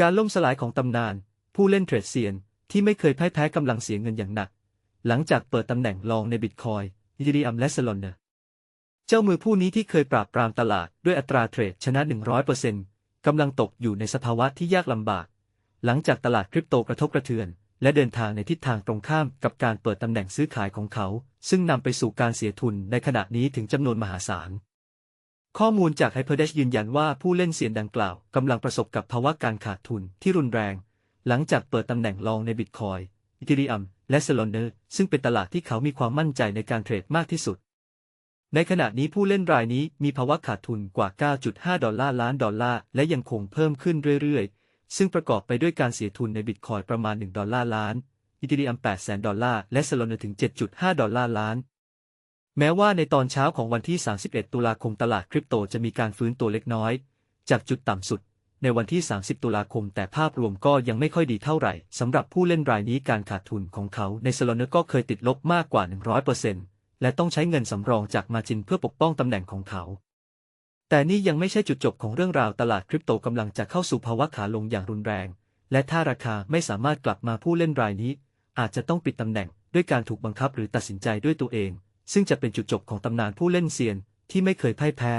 การล่มสลายของตำนาน ผู้เล่นเทรดเซียน ที่ไม่เคยพ่ายแพ้กำลังเสียเงินอย่างหนัก หลังจากเปิดตำแหน่งรองในบิตคอยอีเรียมและสลอนเนอร์เจ้ามือผู้นี้ที่เคยปราบปรามตลาดด้วยอัตราเทรดชนะ 100%กำลังตกอยู่ในสภาวะที่ยากลำบาก หลังจากตลาดคริปโตกระทบกระเทือน และเดินทางในทิศทางตรงข้ามกับการเปิดตำแหน่งซื้อขายของเขา ซึ่งนำไปสู่การเสียทุนในขณะนี้ถึงจำนวนมหาศาล ข้อมูลจาก Hyperdash ยืนยันว่าผู้เล่นเสียนดังกล่าวกำลังประสบกับภาวะการขาดทุนที่รุนแรง หลังจากเปิดตำแหน่งรองในบิตคอยอีเทเรียม และเซลอนเนอร์ ซึ่งเป็นตลาดที่เขามีความมั่นใจในการเทรดมากที่สุด ในขณะนี้ผู้เล่นรายนี้มีภาวะขาดทุนกว่า 9.5 ดอลลาร์ล้านดอลลาร์ และยังคงเพิ่มขึ้นเรื่อยๆ ซึ่งประกอบไปด้วยการเสียทุนในบิตคอยประมาณ 1 ดอลลาร์ล้านอีเทเรียม8แสนดอลลาร์ และเซลอนเนอร์ถึง 7.5 ดอลลาร์ล้าน แม้ว่าในตอนเช้าของวันที่ 31 ตุลาคมตลาดคริปโตจะมีการฟื้นตัวเล็กน้อย จากจุดต่ำสุด ในวันที่ 30 ตุลาคม แต่ภาพรวมก็ยังไม่ค่อยดีเท่าไหร่สำหรับผู้เล่นรายนี้การขาดทุนของเขาในสโลเนอร์ก็เคยติดลบมากกว่า 100%และต้องใช้เงินสำรองจากมาจินเพื่อปกป้องตำแหน่งของเขา แต่นี่ยังไม่ใช่จุดจบของเรื่องราวตลาดคริปโตกำลังจะเข้าสู่ภาวะขาลงอย่างรุนแรง และถ้าราคาไม่สามารถกลับมาผู้เล่นรายนี้ อาจจะต้องปิดตำแหน่งด้วยการถูกบังคับหรือตัดสินใจด้วยตัวเอง ซึ่งจะเป็นจุดจบของตำนานผู้เล่นเซียนที่ไม่เคยพ่ายแพ้